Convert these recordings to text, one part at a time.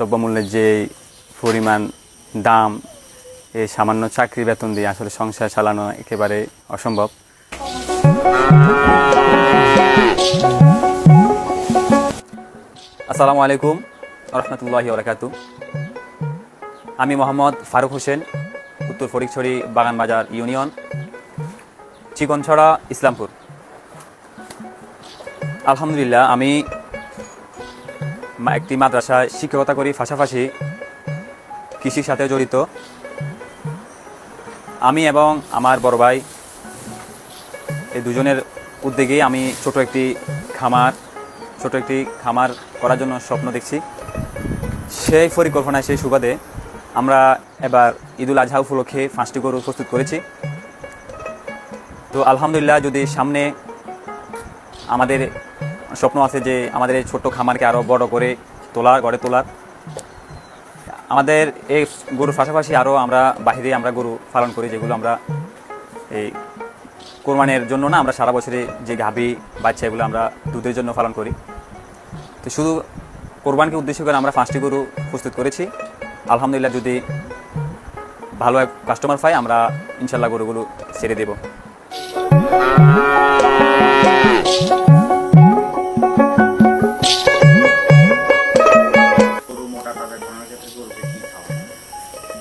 দ্রব্যমূল্যের যে পরিমাণ, দাম, এই সামান্য চাকরি বেতন দিয়ে আসলে সংসার চালানো একেবারে অসম্ভব। আসসালামু আলাইকুম রহমতুল্লাহি বরকাতু আমি মোহাম্মদ ফারুক হোসেন, উত্তর ফরিকছড়ি বাগানবাজার ইউনিয়ন, চিকনছড়া ইসলামপুর। আলহামদুলিল্লাহ, আমি একটি মাদ্রাসায় শিক্ষকতা করি, পাশাপাশি কৃষির সাথে জড়িত। আমি এবং আমার বড় ভাই, এই দুজনের উদ্যোগেই আমি ছোট একটি খামার, ছোট একটি খামার করার জন্য স্বপ্ন দেখছি। সেই পরিকল্পনায়, সেই সুবাদে আমরা এবার ঈদুল আজহা উপলক্ষে পাঁচটি গরু প্রস্তুত করেছি। তো আলহামদুলিল্লাহ, যদি সামনে আমাদের স্বপ্ন আছে যে আমাদের এই ছোট্ট খামারকে আরও বড় করে তোলার, গড়ে তোলার। আমাদের এই গরুর পাশাপাশি আরও আমরা বাহিরে আমরা গরু পালন করি, যেগুলো আমরা এই কোরবানের জন্য না আমরা সারা বছরে যে গাভী, বাচ্চা এগুলো আমরা দুধের জন্য পালন করি। তো শুধু কোরবানকে উদ্দেশ্য করে আমরা পাঁচটি গরু প্রস্তুত করেছি। আলহামদুলিল্লাহ যদি ভালো এক কাস্টমার পাই, আমরা ইনশাল্লাহ গরুগুলো ছেড়ে দেব।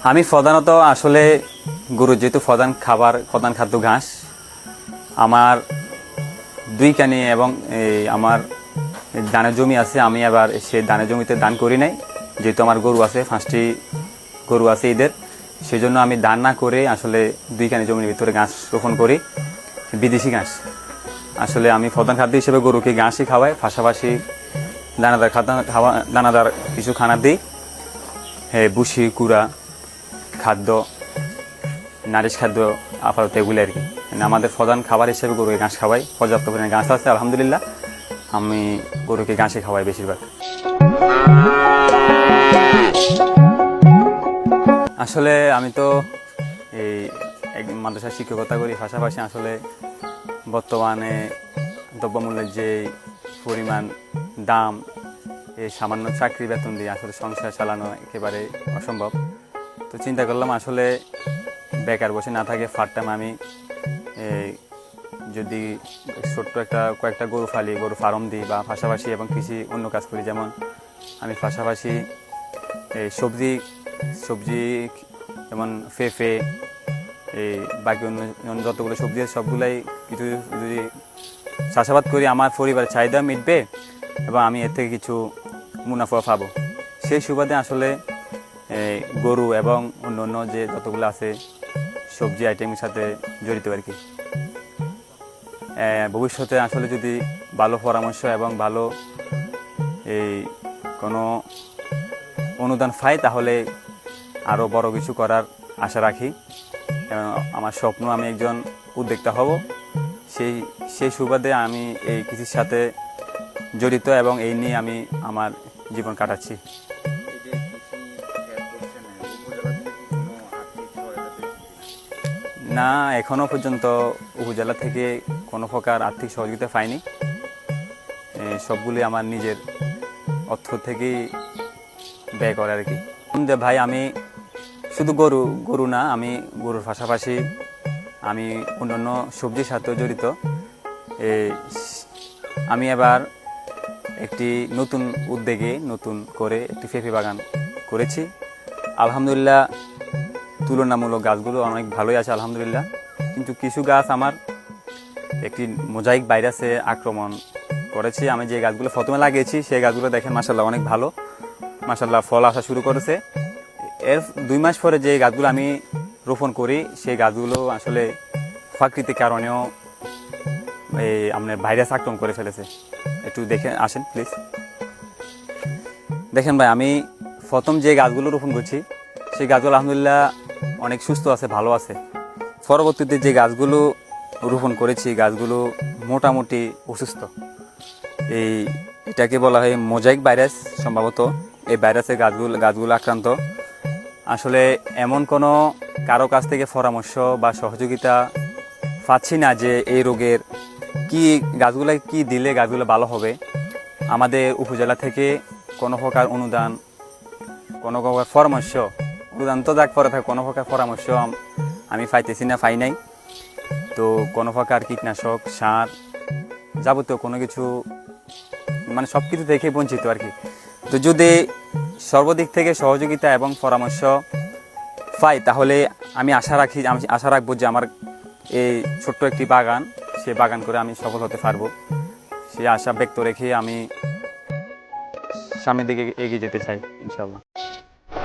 আমি প্রধানত আসলে গরুর যেহেতু প্রধান খাবার, প্রধান খাদ্য ঘাস, আমার দুই কানি এবং আমার দানের জমি আছে, আমি আবার সেই দানের জমিতে দান করি নাই। যেহেতু আমার গরু আছে, পাঁচটি গরু আছে এদের সেই জন্য আমি দান না করে আসলে দুই কানি জমির ভিতরে ঘাস রোপণ করি, বিদেশি ঘাস। আসলে আমি প্রধান খাদ্য হিসেবে গরুকে ঘাসই খাওয়াই, পাশাপাশি দানাদার খাদ্য খাওয়া দানাদার কিছু খানা দিই। হ্যাঁ বুসি কুড়া খাদ্য, নারিশ খাদ্য আপাতত এগুলো আর কি। মানে আমাদের প্রধান খাবার হিসেবে গরুকে ঘাস খাওয়াই। পর্যাপ্ত পরিমাণে ঘাস আছে, আলহামদুলিল্লাহ। আমি গরুকে ঘাসে খাওয়াই বেশিরভাগ। আসলে আমি তো এই এক মাদ্রাসায় শিক্ষকতা করি, পাশাপাশি আসলে বর্তমানে দ্রব্যমূল্যের যে পরিমাণ, দাম, এই সামান্য চাকরি বেতন দিয়ে আসলে সংসার চালানো একেবারে অসম্ভব। তো চিন্তা করলাম আসলে বেকার বসে না থাকে ফার্ট টাইম আমি যদি ছোট্ট একটা, কয়েকটা গরু ফালি, গরু ফার্ম দিই বা পাশাপাশি এবং কৃষি অন্য কাজ করি, যেমন আমি পাশাপাশি এই সবজি সবজি, যেমন ফেফে এই বাকি অন্য যতগুলো সবজি আছে সবগুলাই কিছু, যদি চাষাবাদ করি, আমার পরিবারের চাহিদা মিটবে এবং আমি এর থেকে কিছু মুনাফা পাবো। সেই সুবাদে আসলে গরু এবং অন্য অন্য যে যতগুলো আছে সবজি আইটেমের সাথে জড়িত আর কি। ভবিষ্যতে আসলে যদি ভালো পরামর্শ এবং ভালো এই কোনো অনুদান পাই, তাহলে আরও বড় কিছু করার আশা রাখি। এবং আমার স্বপ্ন আমি একজন উদ্যোক্তা হব। সেই সেই সুবাদে আমি এই কৃষির সাথে জড়িত এবং এই নিয়ে আমি আমার জীবন কাটাচ্ছি। কিনা? এখনও পর্যন্ত উপজেলা থেকে কোনো প্রকার আর্থিক সহযোগিতা পাইনি। সবগুলি আমার নিজের অর্থ থেকেই ব্যয় করে আর কি। যে ভাই, আমি শুধু গরু গরু না, আমি গরুর পাশাপাশি আমি অন্যান্য সবজির সাথেও জড়িত। আমি এবার একটি নতুন উদ্যোগে নতুন করে একটি পেঁপে বাগান করেছি। আলহামদুলিল্লাহ তুলনামূলক গাছগুলো অনেক ভালোই আছে, আলহামদুলিল্লাহ। কিন্তু কিছু গাছ আমার একটি মোজাইক ভাইরাসে আক্রমণ করেছে। আমি যে গাছগুলো প্রথমে লাগিয়েছি, সেই গাছগুলো দেখেন মাসাল্লাহ অনেক ভালো। মাসাল্লাহ ফল আসা শুরু করেছে। এর দুই মাস পরে যে গাছগুলো আমি রোপণ করি, সেই গাছগুলো আসলে প্রাকৃতিক কারণেও এই আপনার ভাইরাস আক্রমণ করে ফেলেছে। একটু দেখে আসেন প্লিজ দেখেন ভাই, আমি প্রথম যে গাছগুলো রোপণ করছি, সেই গাছগুলো আলহামদুলিল্লাহ অনেক সুস্থ আছে, ভালো আছে। পরবর্তীতে যে গাছগুলো রোপণ করেছি গাছগুলো মোটামুটি অসুস্থ। এই এটাকে বলা হয় মোজাইক ভাইরাস সম্ভবত। এই ভাইরাসের গাছগুলো গাছগুলো আক্রান্ত। আসলে এমন কোনো কারও কাছ থেকে পরামর্শ বা সহযোগিতা পাচ্ছি না যে এই রোগের কি গাছগুলো কি দিলে গাছগুলো ভালো হবে। আমাদের উপজেলা থেকে কোনো প্রকার অনুদান, কোনো প্রকার পরামর্শ উদান্ত যাক, পরে থাকে, কোনো প্রকার পরামর্শ আম- পাইতেছি না, পাই নাই। তো কোনো প্রকার কীটনাশক, সার যাবতীয় কোনো কিছু মানে সব কিছু থেকে বঞ্চিত আর কি। তো যদি সর্বদিক থেকে সহযোগিতা এবং পরামর্শ পাই, তাহলে আমি আশা রাখি, আমি আশা রাখব যে আমার এই ছোট্ট একটি বাগান, সে বাগান করে আমি সফল হতে পারব। সেই আশা ব্যক্ত রেখে আমি সামনের দিকে এগিয়ে যেতে চাই ইনশাল্লাহ